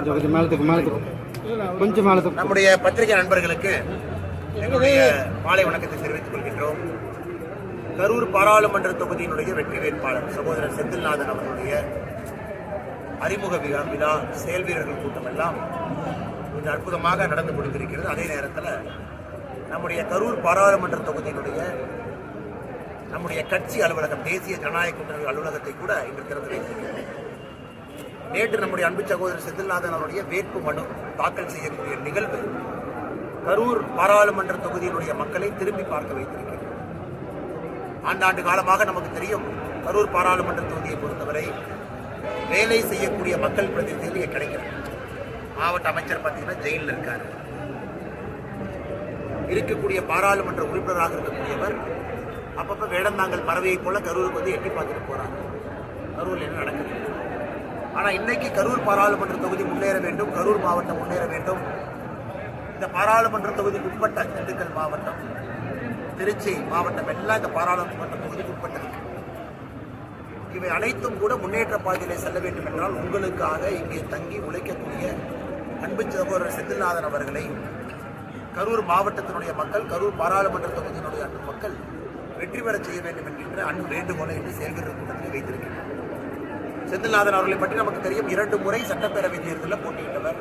கொஞ்சம் கொஞ்சம் மேலத்துக்கு மேலத்துக்கு கொஞ்சம் மேலத்துக்கு நம்முடைய பத்திரிகை நண்பர்களுக்கு எங்களுடைய மாலை வணக்கத்தை தெரிவித்துக் கொள்கின்றோம். கரூர் பாராளுமன்ற தொகுதியினுடைய வெற்றி வேட்பாளர் சகோதரர் செந்தில்நாதன் அவர்களுடைய அறிமுக விழா விழா செயல் வீரர்கள் கூட்டம் எல்லாம் கொஞ்சம் அற்புதமாக நடந்து கொடுத்திருக்கிறது அதே நேரத்தில் நம்முடைய கரூர் பாராளுமன்ற தொகுதியினுடைய நம்முடைய கட்சி அலுவலகம் தேசிய ஜனநாயக கூட்டணி அலுவலகத்தை கூட இன்று திறந்து வைத்திருக்கிறது நேற்று நம்முடைய அன்பு சகோதரர் செந்தில்நாதன் அவருடைய வேட்பு மனு தாக்கல் செய்யக்கூடிய நிகழ்வு கரூர் பாராளுமன்ற தொகுதியினுடைய மக்களை திரும்பி பார்க்க வைத்திருக்கிறது. ஆண்டாண்டு காலமாக நமக்கு தெரியும் கரூர் பாராளுமன்ற தொகுதியை பொறுத்தவரை வேலை செய்யக்கூடிய மக்கள் பிரதிநிதிகள் இங்கே கிடைக்கிறது மாவட்ட அமைச்சர் பார்த்தீங்கன்னா ஜெயிலில் இருக்காரு. இருக்கக்கூடிய பாராளுமன்ற உறுப்பினராக இருக்கக்கூடியவர் அப்பப்போ வேடந்தாங்கல் பறவையைப் போல கரூருக்கு வந்து எட்டி பார்த்துட்டு போகிறாங்க கரூரில் என்ன நடக்குது? ஆனால் இன்னைக்கு கரூர் பாராளுமன்ற தொகுதி முன்னேற வேண்டும் கரூர் மாவட்டம் முன்னேற வேண்டும். இந்த பாராளுமன்ற தொகுதிக்கு உட்பட்ட திண்டுக்கல் மாவட்டம் திருச்சி மாவட்டம் எல்லாம் இந்த பாராளுமன்ற தொகுதிக்கு உட்பட்டது இவை அனைத்தும் கூட முன்னேற்ற பாதையிலே செல்ல வேண்டும் என்றால் உங்களுக்காக இங்கே தங்கி உழைக்கக்கூடிய அன்பு சகோதரர் செந்தில்நாதன் அவர்களை கரூர் மாவட்டத்தினுடைய மக்கள் கரூர் பாராளுமன்ற தொகுதியினுடைய அன்பு மக்கள் வெற்றி பெற செய்ய வேண்டும் என்கின்ற அன்பு வேண்டுகோளை என்று செயல்கிற கூட்டத்தில் வைத்திருக்கிறார் செந்தில்நாதன் அவர்களை பற்றி நமக்கு தெரியும். இரண்டு முறை சட்டப்பேரவை தேர்தலில் போட்டியிட்டவர்.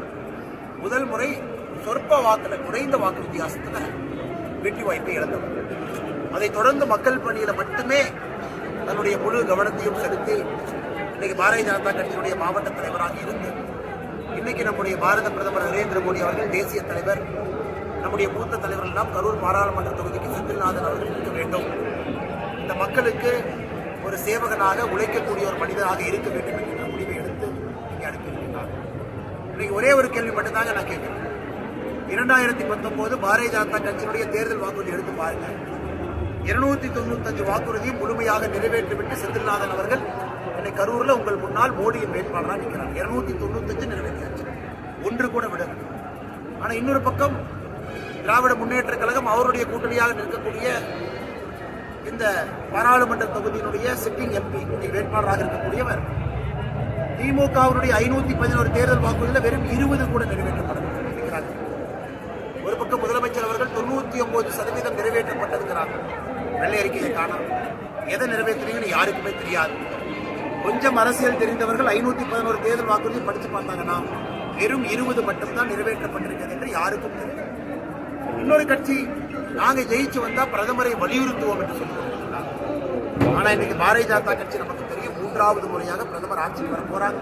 முதல் முறை சொற்ப வாக்கில் குறைந்த வாக்கு வித்தியாசத்தில் வெற்றி வாய்ப்பை இழந்தவர். அதைத் தொடர்ந்து மக்கள் பணியில் மட்டுமே தன்னுடைய முழு கவனத்தையும் செலுத்தி இன்னைக்கு பாரதிய ஜனதா கட்சியினுடைய மாவட்ட தலைவராக இருந்து இன்னைக்கு நம்முடைய பாரத பிரதமர் நரேந்திர மோடி அவர்கள் தேசிய தலைவர் நம்முடைய மூத்த தலைவர்கள் எல்லாம் கரூர் பாராளுமன்ற தொகுதிக்கு செந்தில்நாதன் அவர்கள் இருக்க வேண்டும். இந்த மக்களுக்கு ஒரு சேவகனாக உழைக்கக்கூடிய ஒரு மனிதராக இருக்க வேண்டும் என்கிற முடிவை எடுத்து இங்கே அனுப்பியிருக்கிறார். இன்னைக்கு ஒரே ஒரு கேள்வி மட்டும்தாங்க நான் கேட்கிறேன். இரண்டாயிரத்தி பத்தொன்பது பாரதிய ஜனதா கட்சியினுடைய தேர்தல் வாக்குறுதி எடுத்து பாருங்க. இருநூத்தி தொண்ணூத்தஞ்சு வாக்குறுதியும் முழுமையாக நிறைவேற்றிவிட்டு செந்தில்நாதன் அவர்கள் என்னை கரூரில் உங்கள் முன்னால் மோடியின் வேட்பாளராக நிற்கிறார். இருநூத்தி தொண்ணூத்தஞ்சு நிறைவேற்றியாச்சு. ஒன்று கூட விடல. ஆனால் இன்னொரு பக்கம் திராவிட முன்னேற்ற கழகம் அவருடைய கூட்டணியாக நிற்கக்கூடிய இந்த பாராளுமன்ற தொகுதியினுடைய சிட்டிங் எம்பி வேட்பாளராக இருக்கக்கூடியவர். திமுகவினுடைய ஐநூத்தி பதினோரு தேர்தல் வாக்குறுதியில் வெறும் இருபது கூட நிறைவேற்றப்பட்டது ஒரு பக்கம் முதலமைச்சர் அவர்கள் தொண்ணூத்தி ஒன்பது சதவீதம் நிறைவேற்றப்பட்டிருக்கிறாங்க வெள்ளை அறிக்கையை காணும். எதை நிறைவேற்றுறீங்கன்னு யாருக்குமே தெரியாது. கொஞ்சம் அரசியல் தெரிந்தவர்கள் ஐநூத்தி பதினோரு தேர்தல் வாக்குறுதி படித்து பார்த்தாங்கன்னா வெறும் இருபது மட்டும்தான் நிறைவேற்றப்பட்டிருக்கிறது என்று யாருக்கும் தெரியும் இன்னொரு கட்சி நாங்க ஜெயிச்சு வந்தா பிரதமரை வலியுறுத்துவோம் என்று சொல்லுவோம். ஆனா இன்னைக்கு பாரதிய ஜனதா கட்சி நமக்கு தெரியும் மூன்றாவது முறையாக பிரதமர் ஆட்சிக்கு வர போறாங்க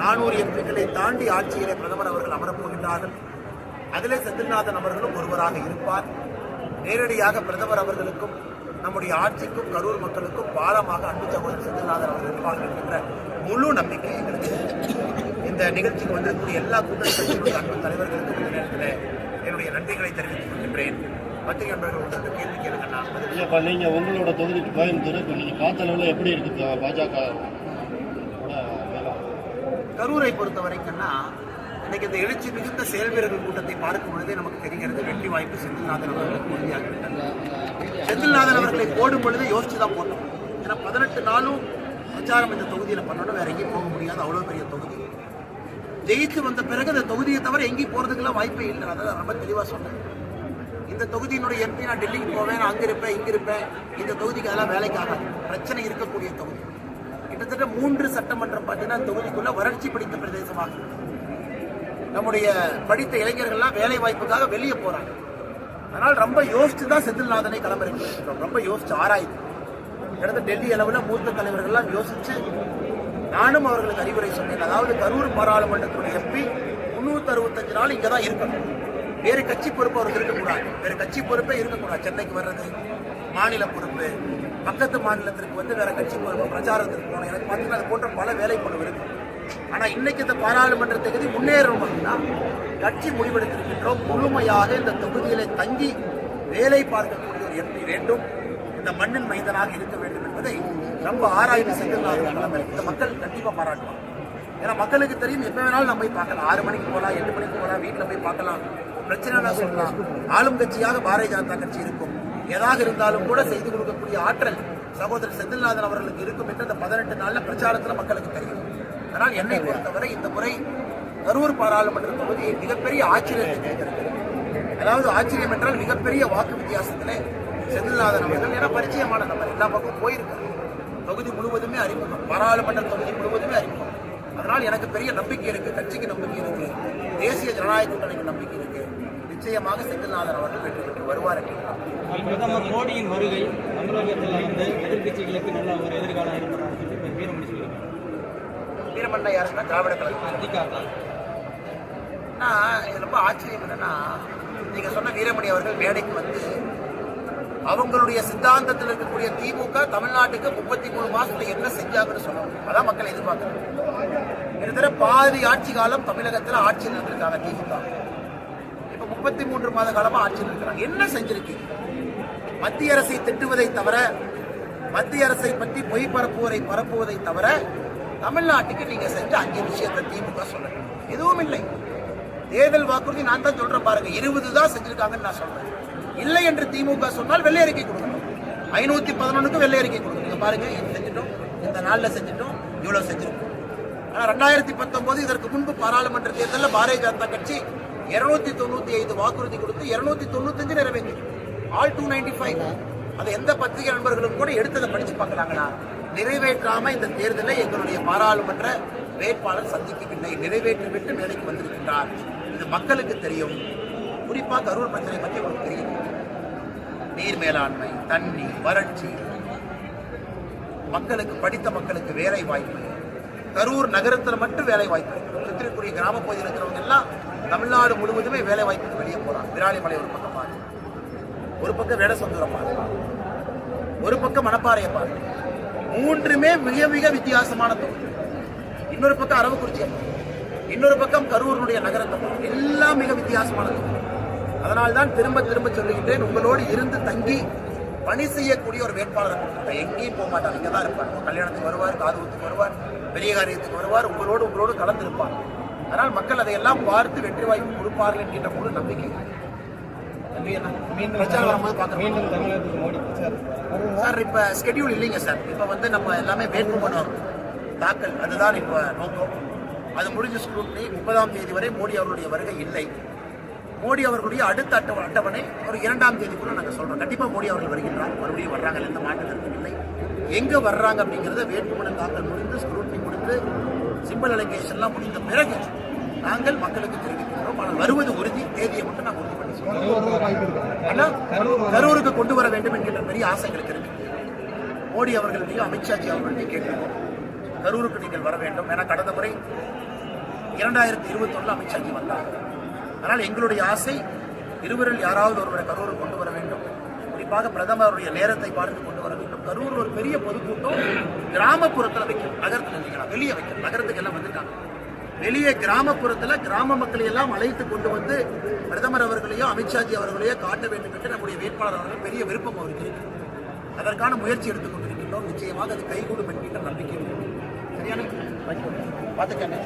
நானூறு எம்பிக்களை தாண்டி ஆட்சியிலே பிரதமர் அவர்கள் அமரப்போகின்றார்கள். அதிலே செந்தில்நாதன் அவர்களும் ஒருவராக இருப்பார். நேரடியாக பிரதமர் அவர்களுக்கும் நம்முடைய ஆட்சிக்கும் கரூர் மக்களுக்கும் பாலமாக அன்பு சகோதரர் செந்தில்நாதன் அவர்கள் இருப்பார்கள் என்கின்ற முழு நம்பிக்கை எங்களுக்கு இந்த நிகழ்ச்சிக்கு வந்திருக்கக்கூடிய எல்லா கூட்டணி கட்சிகளுடைய அன்பு தலைவர்களுக்கும் இந்த நேரத்தில் என்னுடைய நன்றிகளை தெரிவித்துக் கொள்கின்றேன். பத்திரிகை நண்பர்கள் உங்களுக்கு கேள்வி கேளுங்கண்ணா. இப்போ நீங்கள் உங்களோட தொகுதிக்கு கோயம்புத்தூர் இப்போ நீங்கள் பார்த்த அளவில் எப்படி இருக்குது பாஜக? கரூரை பொறுத்த வரைக்கும்னா இன்னைக்கு இந்த எழுச்சி மிகுந்த செயல் வீரர்கள் கூட்டத்தை பார்க்கும் பொழுதே நமக்கு தெரிகிறது வெற்றி வாய்ப்பு செந்தில்நாதன் அவர்களுக்கு உறுதியாக இருக்கிறது. செந்தில்நாதன் அவர்களை போடும் பொழுது யோசிச்சு தான் போட்டோம். ஏன்னா பதினெட்டு நாளும் பிரச்சாரம் இந்த தொகுதியில் பண்ணணும். வேற எங்கேயும் போக முடியாது. அவ்வளோ பெரிய தொகுதி. ஜெயிச்சு வந்த பிறகு இந்த தொகுதியை தவிர எங்கேயும் போறதுக்கெல்லாம் வாய்ப்பே இல்லை அதான் ரொம்ப தெளிவாக சொன்னேன். இந்த தொகுதியினுடைய எம்பி நான் டெல்லிக்கு போவேன் நான் அங்கே இருப்பேன் இங்கே இருப்பேன். இந்த தொகுதிக்கு அதெல்லாம் வேலைக்கு பிரச்சனை இருக்கக்கூடிய தொகுதி. கிட்டத்தட்ட மூன்று சட்டமன்றம் பார்த்தீங்கன்னா தொகுதிக்குள்ள வறட்சி பிடித்த பிரதேசமாக. நம்முடைய படித்த இளைஞர்கள்லாம் வேலை வாய்ப்புக்காக வெளியே போறாங்க. அதனால் ரொம்ப யோசிச்சு தான் செந்தில்நாதனை களமிறக்கிறோம் ரொம்ப யோசிச்சு ஆராய்ந்து கிட்டத்தட்ட டெல்லி அளவில் மூத்த தலைவர்கள்லாம் யோசிச்சு நானும் அவர்களுக்கு அறிவுரை சொன்னேன். அதாவது கரூர் பாராளுமன்றத்துடைய எம்பி முன்னூத்தி அறுபத்தஞ்சு நாள் இங்கே தான் இருக்கணும். வேறு கட்சி பொறுப்பு அவருக்கு இருக்கக்கூடாது. வேறு கட்சி பொறுப்பே இருக்கக்கூடாது. சென்னைக்கு வர்றது மாநில பொறுப்பு பக்கத்து மாநிலத்திற்கு வந்து வேற கட்சி பொறுப்பு பிரச்சாரத்திற்கு போகணும். எனக்கு பார்த்தீங்கன்னா அது போன்ற பல வேலைப்பொழுவு இருக்கு. ஆனா இன்னைக்கு இந்த பாராளுமன்ற தொகுதி முன்னேறணும் அப்படின்னா கட்சி முடிவெடுத்திருக்கின்றோம். முழுமையாக இந்த தொகுதியிலே தங்கி வேலை பார்க்கக்கூடிய ஒரு எம்பி வேண்டும். இந்த மண்ணின் மைந்தனாக இருக்க வேண்டும் என்பதை ரொம்ப ஆராய்ந்து செந்தில்நாதன் இந்த மக்கள் கண்டிப்பாக பாராட்டுவாங்க. ஏன்னா மக்களுக்கு தெரியும் எப்போ வேணாலும் நம்ம போய் பார்க்கலாம். ஆறு மணிக்கு போகலாம் எட்டு மணிக்கு போகலாம் வீட்டில் போய் பார்க்கலாம். பிரச்சனை சொல்லலாம். ஆளும் கட்சியாக பாரதிய ஜனதா கட்சி இருக்கும். எதாக இருந்தாலும் கூட செய்து கொடுக்கக்கூடிய ஆற்றல் சகோதரர் செந்தில்நாதன் அவர்களுக்கு இருக்கும் என்று அந்த பதினெட்டு நாளில் பிரச்சாரத்தில் மக்களுக்கு தெரியும். அதனால் என்னை பொறுத்தவரை இந்த முறை கரூர் பாராளுமன்ற தொகுதி மிகப்பெரிய ஆச்சரியத்தை கேட்கிறது அதாவது ஆச்சரியம் என்றால் மிகப்பெரிய வாக்கு வித்தியாசத்திலே செந்தில்நாதன் அவர்கள் என பரிச்சயமான நபர். எல்லா பக்கம் போயிருக்காரு. தொகுதி முழுவதுமே அறிமுகம். பாராளுமன்ற தொகுதி முழுவதுமே அறிமுகம். அதனால் எனக்கு பெரிய நம்பிக்கை இருக்கு கட்சிக்கு நம்பிக்கை இருக்கு. தேசிய ஜனநாயக கூட்டணிக்கு நம்பிக்கை இருக்கு. நிச்சயமாக செந்தில்நாதன் அவர்கள் வெற்றி பெற்று வருவார். பிரதமர் மோடியின் வருகை தமிழகத்தில் வந்து எதிர்க்கட்சிகளுக்கு நல்ல ஒரு எதிர்காலம் இப்ப வீரமணி சொல்லியிருக்காங்க வீரமண்ண யாருன்னா திராவிட கழகம். ஆனா, இது ரொம்ப ஆச்சரியம் என்னன்னா நீங்க சொன்ன வீரமணி அவர்கள் மேடைக்கு வந்து அவங்களுடைய சித்தாந்தத்தில் இருக்கக்கூடிய திமுக தமிழ்நாட்டுக்கு முப்பத்தி மூணு மாசத்துல என்ன செஞ்சாங்கன்னு சொல்லணும் அதான் மக்கள் எதிர்பார்க்கறாங்க கிட்டத்தட்ட பாதி ஆட்சி காலம் தமிழகத்துல ஆட்சியில் இருந்திருக்காங்க திமுக. முப்பத்தி மூன்று மாத காலமா ஆட்சியில் இருக்கிறாங்க. என்ன செஞ்சிருக்கீங்க மத்திய அரசை திட்டுவதை தவிர மத்திய அரசை பற்றி பொய் பரப்புவதை பரப்புவதை தவிர தமிழ்நாட்டுக்கு நீங்க செஞ்ச அஞ்சு விஷயத்தை திமுக சொல்லணும் எதுவும் இல்லை. தேர்தல் வாக்குறுதி நான் தான் சொல்றேன் பாருங்க. இருபது தான் செஞ்சிருக்காங்கன்னு நான் சொல்றேன். இல்லை என்று திமுக சொன்னால் வெள்ளை அறிக்கை கொடுக்கணும். ஐநூத்தி பதினொன்னுக்கு வெள்ளை அறிக்கை கொடுக்கணும். நீங்க பாருங்க இது செஞ்சிட்டோம் இந்த நாள்ல செஞ்சிட்டோம் இவ்வளவு செஞ்சிருக்கோம். ஆனா ரெண்டாயிரத்தி பத்தொன்பது இதற்கு முன்பு பாராளுமன்ற தேர்தலில் பாரதிய ஜனதா கட்சி இருநூத்தி தொண்ணூத்தி ஐந்து வாக்குறுதி கொடுத்து இருநூத்தி தொண்ணூத்தஞ்சு நிறைவேற்றி ஆல் டூ நைன்டி ஃபைவ் அதை எந்த பத்திரிகை நண்பர்களும் கூட எடுத்ததை படிச்சு பார்க்கலாங்களா நிறைவேற்றாம இந்த தேர்தலை எங்களுடைய பாராளுமன்ற வேட்பாளர் சந்திக்கவில்லை நிறைவேற்றிவிட்டு வேலைக்கு வந்திருக்கின்றார் இது மக்களுக்கு தெரியும் குறிப்பா கரூர் பிரச்சனை பற்றி உங்களுக்கு தெரியும் நீர் மேலாண்மை தண்ணி வறட்சி மக்களுக்கு படித்த மக்களுக்கு வேலை வாய்ப்பு கரூர் நகரத்தில் மட்டும் வேலை வாய்ப்பு சுற்றி கிராம பகுதியில் இருக்கிறவங்க எல்லாம் தமிழ்நாடு முழுவதுமே வேலை வாய்ப்புக்கு வெளியே போறாங்க விராலிமலை ஒரு பக்கம் பாரு ஒரு பக்கம் வேடசந்தூரம் பாரு ஒரு பக்கம் மணப்பாறையை பாரு மூன்றுமே மிக மிக வித்தியாசமான தொகுதி. இன்னொரு பக்கம் அரவக்குறிச்சி. இன்னொரு பக்கம் கரூருடைய நகரத்தை எல்லாம் மிக வித்தியாசமான தொகுதி. அதனால்தான் திரும்ப திரும்ப சொல்லுகின்றேன் உங்களோடு இருந்து தங்கி பணி செய்யக்கூடிய ஒரு வேட்பாளரை கொடுத்துருக்கேன் எங்கேயும் போக மாட்டார் இங்கே தான் இருப்பார். கல்யாணத்துக்கு வருவார் காது வருவார் பெரிய காரியத்துக்கு வருவார். உங்களோடு உங்களோடு கலந்திருப்பார். அதனால் மக்கள் அதையெல்லாம் பார்த்து வெற்றி வாய்ப்பு கொடுப்பார்கள் என்கின்ற முழு நம்பிக்கை. சார் இப்போ ஸ்கெடியூல் இல்லைங்க சார். இப்போ வந்து நம்ம எல்லாமே வேட்புமனு தாக்கல். அதுதான் இப்போ நோக்கம். அது முடிஞ்ச ஸ்க்ரூட்னி முப்பதாம் தேதி வரை மோடி அவர்களுடைய வருகை இல்லை. மோடி அவர்களுடைய அடுத்த அட்ட அட்டவணை ஒரு இரண்டாம் தேதிக்குள்ள நாங்கள் சொல்றோம். கண்டிப்பா மோடி அவர்கள் வருகின்றார். மறுபடியும் வர்றாங்க. எந்த மாற்று கருத்தும் இல்லை. எங்க வர்றாங்க அப்படிங்கறத வேட்புமனு தாக்கல் முடிந்து ஸ்க்ரூட்னி முடிந்து சிம்பிள் அலிகேஷன்லாம் முடிந்த பிறகு நாங்கள் மக்களுக்கு தெரிவிக்கிறோம் ஆனால் வருவது உறுதி தேதியை மட்டும் நாங்கள் உறுதி பண்ணி சொல்றோம் கரூருக்கு கொண்டு வர வேண்டும் என்கின்ற பெரிய ஆசைகளுக்கு இருக்கு. மோடி அவர்களையும் அமித்ஷாஜி அவர்களையும் கேட்கிறோம் கரூருக்கு நீங்கள் வர வேண்டும். என கடந்த முறை இரண்டாயிரத்தி இருபத்தொன்னு அமித்ஷாஜி வந்தார். ஆனால் எங்களுடைய ஆசை இருவரில் யாராவது ஒருவரை கரூருக்கு கொண்டு வர வேண்டும். குறிப்பாக பிரதமருடைய நேரத்தை பார்த்து கொண்டு வர வேண்டும். கரூர் ஒரு பெரிய பொதுக்கூட்டம். கிராமப்புறத்தில் வைக்கணும் நகரத்தில் வைக்கலாம் வெளியே வைக்கணும் நகரத்துக்கு எல்லாம் வந்திருக்காங்க. வெளியே கிராமப்புறத்துல கிராம மக்களை எல்லாம் அழைத்து கொண்டு வந்து பிரதமர் அவர்களையோ அமித்ஷாஜி அவர்களையோ காட்ட வேண்டும் என்று நம்முடைய வேட்பாளர் அவர்கள் பெரிய விருப்பம் அவருக்கு அதற்கான முயற்சி எடுத்துக் கொண்டிருக்கின்றோம். நிச்சயமாக அது கைகூடும் என்கின்ற நம்பிக்கை சரியான? பார்த்துக்கங்க